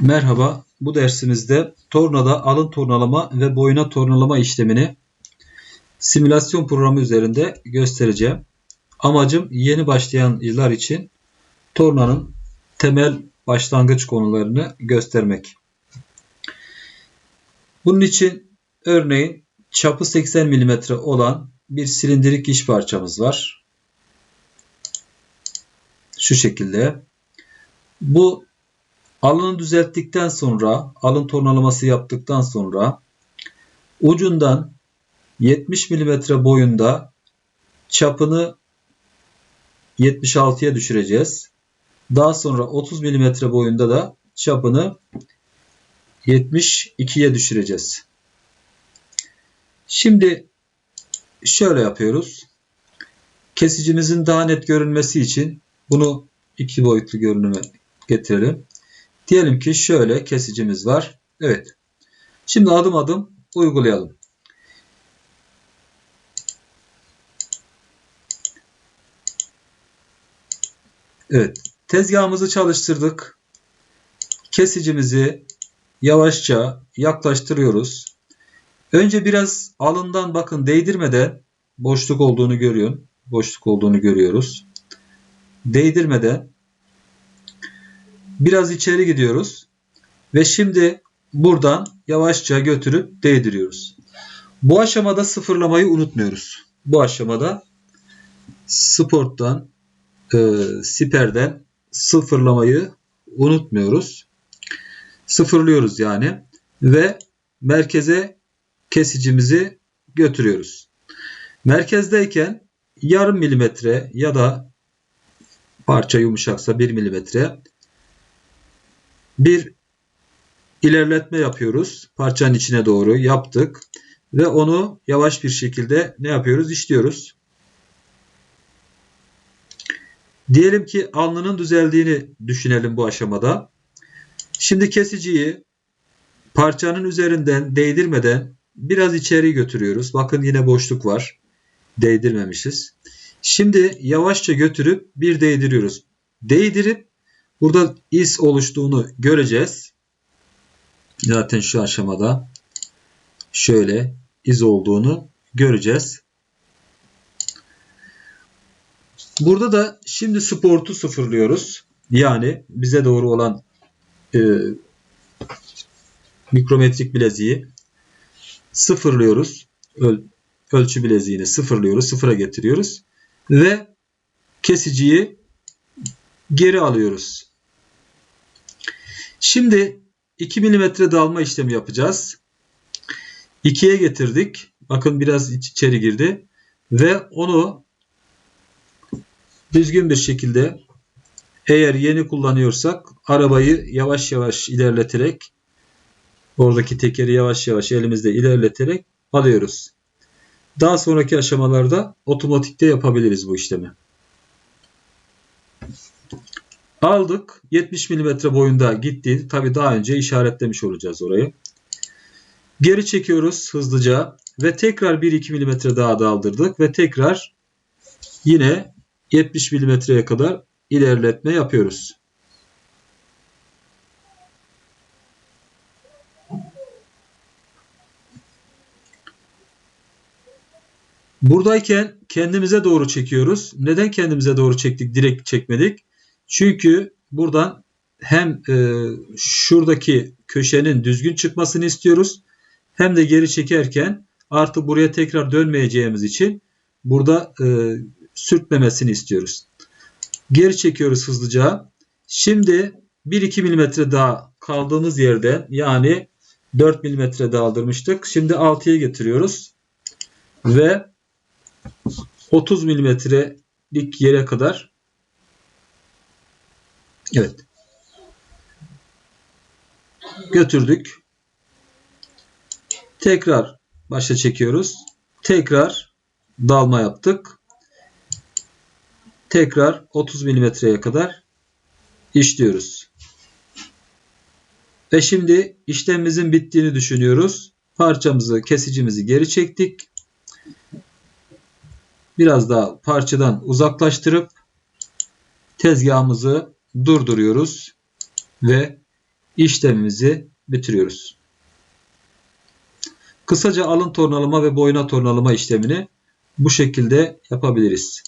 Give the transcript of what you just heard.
Merhaba, bu dersimizde tornada alın tornalama ve boyuna tornalama işlemini simülasyon programı üzerinde göstereceğim. Amacım yeni başlayanlar için tornanın temel başlangıç konularını göstermek. Bunun için örneğin çapı 80 mm olan bir silindirik iş parçamız var. Şu şekilde. Bu Alını düzelttikten sonra, alın tornalaması yaptıktan sonra ucundan 70 mm boyunda çapını 76'ya düşüreceğiz. Daha sonra 30 mm boyunda da çapını 72'ye düşüreceğiz. Şimdi şöyle yapıyoruz. Kesicimizin daha net görünmesi için bunu iki boyutlu görünüme getirelim. Diyelim ki şöyle kesicimiz var. Evet. Şimdi adım adım uygulayalım. Evet. Tezgahımızı çalıştırdık. Kesicimizi yavaşça yaklaştırıyoruz. Önce biraz alından bakın değdirmeden boşluk olduğunu görüyorsun. Boşluk olduğunu görüyoruz. Değdirmeden Biraz içeri gidiyoruz. Ve şimdi buradan yavaşça götürüp değdiriyoruz. Bu aşamada sıfırlamayı unutmuyoruz. Bu aşamada sporttan, e, siperden sıfırlamayı unutmuyoruz. Sıfırlıyoruz yani. Ve merkeze kesicimizi götürüyoruz. Merkezdeyken yarım milimetre ya da parça yumuşaksa bir milimetre bir ilerletme yapıyoruz. Parçanın içine doğru yaptık. Ve onu yavaş bir şekilde ne yapıyoruz? İşliyoruz. Diyelim ki alnının düzeldiğini düşünelim bu aşamada. Şimdi kesiciyi parçanın üzerinden değdirmeden biraz içeri götürüyoruz. Bakın yine boşluk var. Değdirmemişiz. Şimdi yavaşça götürüp bir değdiriyoruz. Değdirip Burada is oluştuğunu göreceğiz. Zaten şu aşamada şöyle iz olduğunu göreceğiz. Burada da şimdi sportu sıfırlıyoruz. Yani bize doğru olan e, mikrometrik bileziği sıfırlıyoruz. Öl, ölçü bileziğini sıfırlıyoruz. Sıfıra getiriyoruz. Ve kesiciyi geri alıyoruz. Şimdi 2 mm dalma işlemi yapacağız. 2'ye getirdik. Bakın biraz içeri girdi. Ve onu düzgün bir şekilde eğer yeni kullanıyorsak arabayı yavaş yavaş ilerleterek oradaki tekeri yavaş yavaş elimizde ilerleterek alıyoruz. Daha sonraki aşamalarda otomatikte yapabiliriz bu işlemi. Aldık. 70 mm boyunda gitti. Tabi daha önce işaretlemiş olacağız orayı. Geri çekiyoruz hızlıca ve tekrar 1-2 mm daha daldırdık ve tekrar yine 70 mm'ye kadar ilerletme yapıyoruz. Buradayken kendimize doğru çekiyoruz. Neden kendimize doğru çektik, direkt çekmedik? Çünkü buradan hem e, şuradaki köşenin düzgün çıkmasını istiyoruz. Hem de geri çekerken artık buraya tekrar dönmeyeceğimiz için burada e, sürtmemesini istiyoruz. Geri çekiyoruz hızlıca. Şimdi 1-2 mm daha kaldığımız yerde yani 4 mm daha aldırmıştık. Şimdi 6'ya getiriyoruz. Ve 30 mm'lik yere kadar Evet. Götürdük. Tekrar başa çekiyoruz. Tekrar dalma yaptık. Tekrar 30 milimetreye kadar işliyoruz. Ve şimdi işlemimizin bittiğini düşünüyoruz. Parçamızı, kesicimizi geri çektik. Biraz daha parçadan uzaklaştırıp tezgahımızı durduruyoruz ve işlemimizi bitiriyoruz. Kısaca alın tornalama ve boyuna tornalama işlemini bu şekilde yapabiliriz.